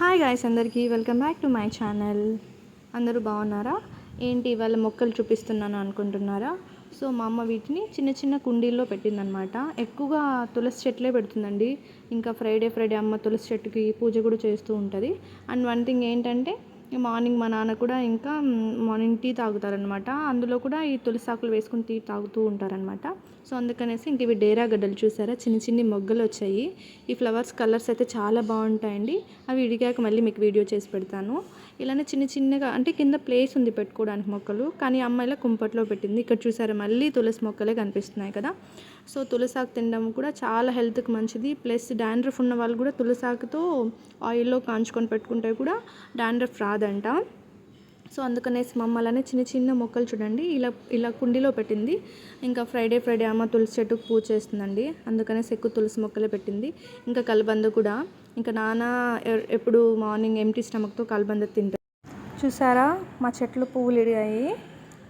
Hi guys అందరికీ welcome back to my channel అందరూ బాగున్నారా? ఏంటి ఇవాళ మొక్కలు చూపిస్తున్నాను అనుకుంటున్నారా? సో మా అమ్మ వీటిని చిన్న చిన్న కుండీల్లో పెట్టిందనమాట ఎక్కువగా తులసి చెట్లే పెడుతుందండి. ఇంకా ఫ్రైడే ఫ్రైడే అమ్మ తులసి చెట్టుకి పూజ కూడా చేస్తూ ఉంటుంది. అండ్ వన్ థింగ్ ఏంటంటే మార్నింగ్ మా నాన్న కూడా ఇంకా మార్నింగ్ టీ తాగుతారనమాట అందులో కూడా ఈ తులసి ఆకులు వేసుకుని టీ తాగుతూ ఉంటారనమాట సో అందుకనేసి ఇంక ఇవి డేరా గడ్డలు చూసారా? చిన్న చిన్ని మొగ్గలు వచ్చాయి. ఈ ఫ్లవర్స్ కలర్స్ అయితే చాలా బాగుంటాయండి. అవి ఇడిగాక మళ్ళీ మీకు వీడియో చేసి పెడతాను. ఇలానే చిన్న చిన్నగా అంటే కింద ప్లేస్ ఉంది పెట్టుకోవడానికి మొక్కలు కానీ అమ్మాయిల కుంపట్లో పెట్టింది. ఇక్కడ చూసారా? మళ్ళీ తులసి మొక్కలే కనిపిస్తున్నాయి కదా. సో తులసాకు తినడం కూడా చాలా హెల్త్కి మంచిది. ప్లస్ డాండ్రఫ్ ఉన్న వాళ్ళు కూడా తులసాకుతో ఆయిల్లో కాంచుకొని పెట్టుకుంటే కూడా డాండ్రఫ్ రాదంట. సో అందుకనేసి మమ్మల్ని చిన్న చిన్న మొక్కలు చూడండి. ఇలా ఇలా కుండీలో పెట్టింది. ఇంకా ఫ్రైడే ఫ్రైడే అమ్మ తులసి చెట్టుకు పూజ చేస్తుందండి. అందుకనేసి ఎక్కువ తులసి మొక్కలే పెట్టింది. ఇంకా కలబంద కూడా. ఇంకా నాన్న ఎప్పుడు మార్నింగ్ ఎంటీ స్టమక్తో కలబంద తింటారు చూసారా? మా చెట్లు పువ్వులు ఇడిగాయి.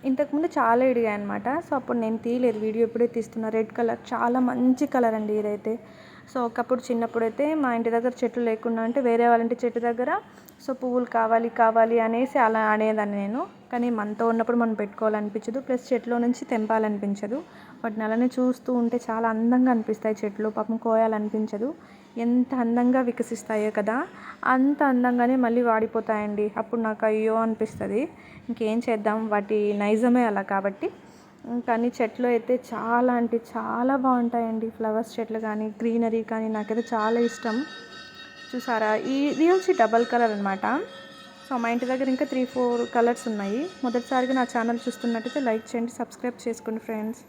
ఇంతకుముందు చాలా ఇడిగాయి అనమాట సో అప్పుడు నేను తీయలేదు. వీడియో ఎప్పుడైతే తీస్తున్నా. Red colour. చాలా మంచి కలర్ అండి ఇదైతే. సో ఒకప్పుడు చిన్నప్పుడు అయితే మా ఇంటి దగ్గర చెట్లు లేకుండా అంటే వేరే వాళ్ళ ఇంటి చెట్టు దగ్గర సో పువ్వులు కావాలి కావాలి అనేసి అలా అనేదాన్ని నేను. కానీ మనతో ఉన్నప్పుడు మనం పెట్టుకోవాలనిపించదు. ప్లస్ చెట్లో నుంచి తెంపాలనిపించదు. వాటిని అలానే చూస్తూ ఉంటే చాలా అందంగా అనిపిస్తాయి చెట్లు. పాపం కోయాలనిపించదు. ఎంత అందంగా వికసిస్తాయో కదా అంత అందంగానే మళ్ళీ వాడిపోతాయండి. అప్పుడు నాకు అయ్యో అనిపిస్తుంది. ఇంకేం చేద్దాం? వాటి నైజమే అలా కాబట్టి. కానీ చెట్లు అయితే చాలా అంటే చాలా బాగుంటాయండి. ఫ్లవర్స్ చెట్లు కానీ గ్రీనరీ కానీ నాకైతే చాలా ఇష్టం. చూసారా? ఈ ఇది వచ్చి డబల్ కలర్ అనమాట సో మా ఇంటి దగ్గర ఇంకా త్రీ ఫోర్ కలర్స్ ఉన్నాయి. మొదటిసారిగా నా ఛానల్ చూస్తున్నట్టయితే లైక్ చేయండి సబ్స్క్రైబ్ చేసుకోండి ఫ్రెండ్స్.